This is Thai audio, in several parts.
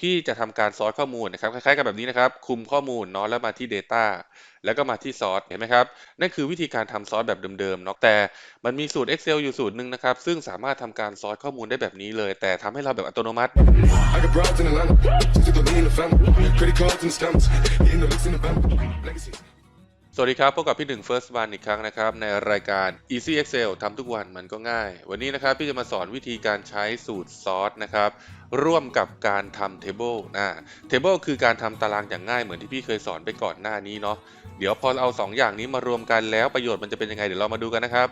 พี่จะทำการซอร์สข้อมูลนะครับคล้ายๆกับแบบนี้นะครับ คุมข้อมูลเนาะแล้วมาที่ Data แล้วก็มาที่ซอร์สเห็นไหมครับ นั่นคือวิธีการทำซอร์สแบบเดิมๆเนาะแต่มันมีสูตร Excel อยู่สูตรหนึ่งนะครับ ซึ่งสามารถทำการซอร์สข้อมูลได้แบบนี้เลย แต่ทำให้เราแบบอัตโนมัติ I got broads in Atlanta, just to lean the family, credit cards and scams, hitting the licks in the van, legacy. สวัสดีครับพบกับพี่หนึ่ง First One อีกครั้งนะครับ ในรายการ Easy Excel ทำทุกวันมันก็ง่าย วันนี้นะครับพี่จะมาสอนวิธีการใช้สูตรซอสนะครับ ร่วมกับการทำ Table นะ Table คือการทำตารางอย่างง่ายเหมือนที่พี่เคยสอนไปก่อนหน้านี้เนาะเดี๋ยวพอเราเอา 2 อย่างนี้มารวมกันแล้วประโยชน์มันจะเป็นยังไงเดี๋ยวเรามาดูกันนะครับ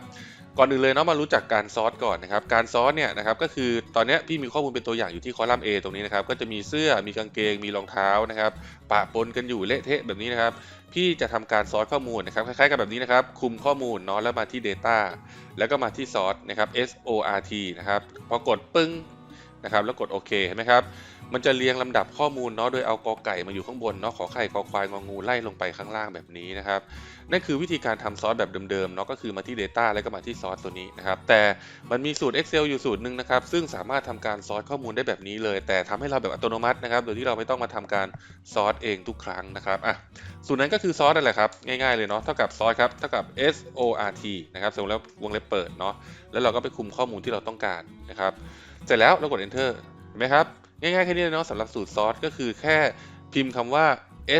ก่อนอื่นเลยเนาะมารู้จักการซอสก่อนนะครับการซอสเนี่ยนะครับก็คือตอนนี้พี่มีข้อมูลเป็นตัวอย่างอยู่ที่คอลัมน์ A ตรงนี้นะครับก็จะมีเสื้อมีกางเกงมีรองเท้านะครับปะปนกันอยู่เละเทะแบบนี้นะครับพี่จะทำการซอสข้อมูลนะครับคล้ายๆกับแบบนี้นะครับคุมข้อมูลเนาะแล้วมาที่ Data แล้วก็มาที่ซอสนะครับ S O R T นะครับพอกดปึ้ง นะครับแล้วกดโอเคเห็นไหมครับมันจะเรียงลำดับข้อมูลเนาะโดยเอากอไก่มาอยู่ข้างบนเนาะขอไข่คอควายงองูไล่ลงไปข้างล่างแบบนี้นะครับนั่นคือวิธีการทำซอสแบบเดิมๆเนาะก็คือมาที่ Data แล้วก็มาที่ซอสตัวนี้นะครับแต่มันมีสูตร Excel อยู่สูตรหนึ่งนะครับซึ่งสามารถทำการซอสข้อมูลได้แบบนี้เลย แต่ทำให้เราแบบอัตโนมัตินะครับโดยที่เราไม่ต้องมาทำการซอสเองทุกครั้งนะครับอะสูตรนั้นก็คือซอสนั่นแหละครับง่ายๆเลยเนาะเท่ากับซอสครับเท่ากับ S O R T นะครับสมมติแล้ววงเล็บเปิดเนาะแล้วเราก็ไปคุมข้อมูลที่เราต้องการนะครับ เสร็จแล้วเรากด enter เห็นไหมครับ ง่ายๆแค่นี้เนาะสำหรับสูตรซอสก็คือแค่พิมพ์คำว่า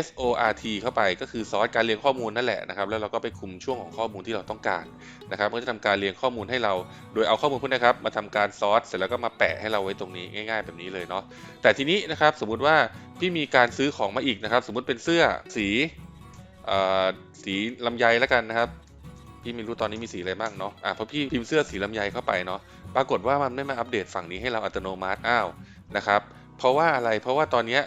S O R T เข้าไปก็คือซอสการเรียงข้อมูลนั่นแหละนะครับ แล้วเราก็ไปคุมช่วงของข้อมูลที่เราต้องการนะครับก็จะทำการเรียงข้อมูลให้เรา โดยเอาข้อมูลพวกนี้ครับมาทำการซอสเสร็จแล้วก็มาแปะให้เราไว้ตรงนี้ง่าย ๆ แบบนี้เลยเนาะแต่ทีนี้นะครับสมมุติว่าพี่มีการซื้อของมาอีกนะครับ สมมุติเป็นเสื้อสีสีลำไยแล้วกันนะครับ พี่ไม่รู้ตอนนี้มีสีอะไรบ้างเนาะอะพอพี่พิมพ์เสื้อสีลำไยเข้าไปเนาะ ปรากฏว่ามันไม่มาอัปเดตฝั่งนี้ให้เราอัตโนมัติอ้าวนะครับ เพราะว่าอะไรเพราะว่าตอนนี้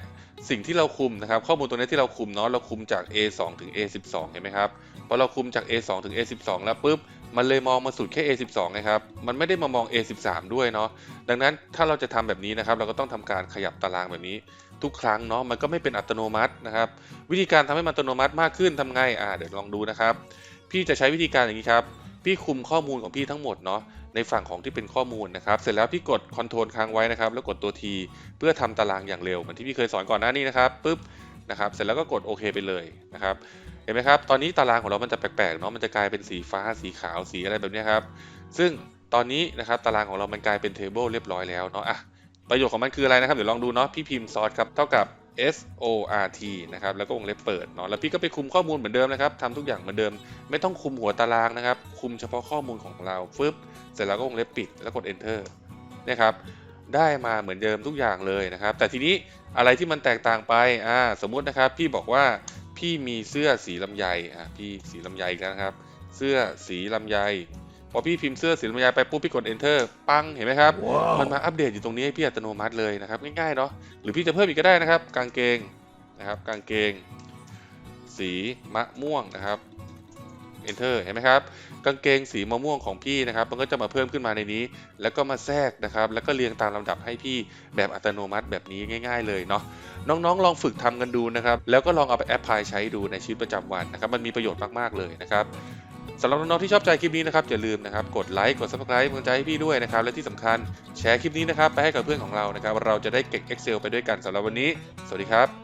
สิ่งที่เราคุมนะครับ ข้อมูลตัวนี้ที่เราคุมเนาะเราคุมจาก A2 ถึง A12 เห็นไหมครับพอเราคุมจาก A2 ถึง A12 แล้วปุ๊บมันเลยมองมาสุดแค่ A12 ไงครับ มันไม่ได้มามอง A13 ด้วยเนาะ ดังนั้นถ้าเราจะทำแบบนี้นะครับ เราก็ต้องทำการขยับตารางแบบนี้ ทุกครั้งเนาะ มันก็ไม่เป็นอัตโนมัตินะครับ วิธีการทำให้มันอัตโนมัติมากขึ้นทำไง อ่า เดี๋ยวลองดูนะครับ พี่จะใช้วิธีการอย่างนี้ครับ พี่คุมข้อมูลของพี่ทั้งหมดเนาะในฝั่งของที่เป็นข้อมูลนะครับ เสร็จแล้วพี่กด Ctrl ค้างไว้นะครับ แล้วกดตัว T เพื่อทำตารางอย่างเร็วเหมือนที่พี่เคยสอนก่อนหน้านี้นะครับปุ๊บนะครับ เสร็จแล้วก็กดโอเคไปเลยนะครับ เห็นไหมครับ ตอนนี้ตารางของเรามันจะแปลกๆเนาะมันจะกลายเป็นสีฟ้าสีขาวสีอะไรแบบนี้ครับ ซึ่งตอนนี้นะครับตารางของเรามันกลายเป็นเทเบิลเรียบร้อยแล้วเนาะอะประโยชน์ของมันคืออะไรนะครับเดี๋ยวลองดูเนาะพี่พิมพ์ซอสครับเท่ากับ S O R T นะครับแล้วก็วงเล็บเปิดเนาะแล้วพี่ก็ไปคุมข้อมูลเหมือนเดิมนะครับทำทุกอย่างเหมือนเดิม ไม่ต้องคุมหัวตารางนะครับ คุมเฉพาะข้อมูลของเราฟึบเสร็จแล้วก็วงเล็บปิดแล้วกด enter นี่ยครับได้มาเหมือนเดิมทุกอย่างเลยนะครับ แต่ทีนี้อะไรที่มันแตกต่างไปอ่าสมมุตินะครับ พี่บอกว่าพี่มีเสื้อสีลำไยอะพี่สีลำไยกแล้วนะครับ เสื้อสีลำไย พอพี่พิมพ์เสื้อสีลำไยไปปุ๊บพี่กด enter ปังเห็นไหมครับมันมาอัปเดตอยู่ตรงนี้ให้พี่อัตโนมัติเลยนะครับง่ายๆเนาะหรือพี่จะเพิ่มอีกก็ได้นะครับ กางเกงนะครับ กางเกง สีมะม่วงนะครับ enter เห็นไหมครับกางเกงสีมะม่วงของพี่นะครับ มันก็จะมาเพิ่มขึ้นมาในนี้ แล้วก็มาแทรกนะครับ แล้วก็เรียงตามลำดับให้พี่แบบอัตโนมัติแบบนี้ง่าย ๆ เลยเนาะน้องๆ ลองฝึกทำกันดูนะครับ แล้วก็ลองเอาไปแอพพลายใช้ดูในชีวิตประจำวันนะครับ มันมีประโยชน์มากๆเลยนะครับ สำหรับน้องๆที่ชอบใจคลิปนี้นะครับอย่าลืมนะครับกดไลค์กด subscribe กำลังใจให้พี่ด้วยนะครับและที่สำคัญแชร์คลิปนี้นะครับไปให้กับเพื่อนของเรานะครับเราจะได้เก่ง Excel ไปด้วยกันสำหรับวันนี้ สวัสดีครับ